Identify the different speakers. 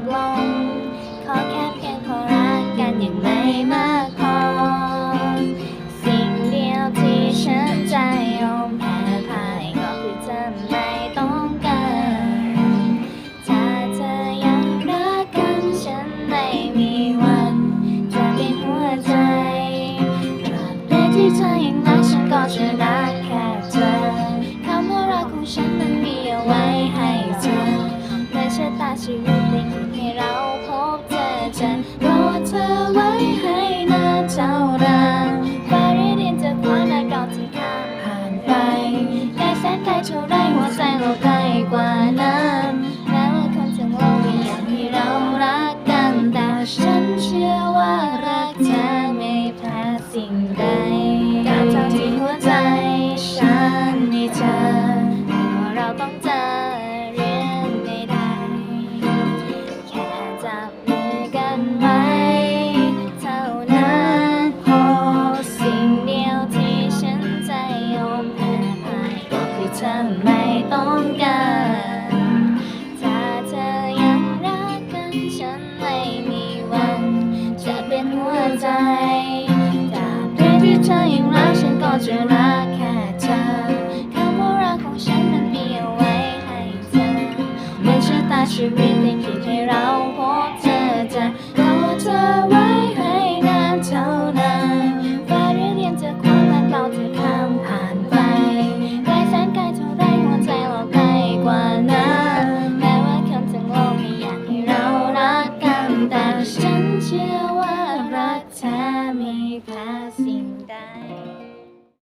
Speaker 1: บลง ขอแค่เพียงพอรักกันอย่างไม่มากพอ สิ่งเดียวที่ฉันใจยอมแพ้พ่ายก็คือจธไม่ต้องการถ้าเธอยังรักกันฉันไม่มีวันจะเป็นหัวใจตราบใดที่เธอยังรักฉันก็จะรักแค่เธอคำว่ารักของฉันมันมีไว้ให้เธอ在这大雨。 เท่าไรหัวใจเราใกล้กว่านั้นแม้ว่าคนทั้งโลกไม่อยากให้เรารักกัน แต่ฉันเชื่อว่ารักเธอไม่แพ้สิ่งใด เธอไม่ต้องการถ้าเธอยังรักกันฉันไม่มีวัน จะเป็นหัวใจตราบใดที่เธอยังรักฉันก็จะรักแค่เธอคำว่ารักของฉันนั้นมีเอาไว้ให้เธอเป็นชะตาชีวิตที่คิดให้เราพบเจอ เ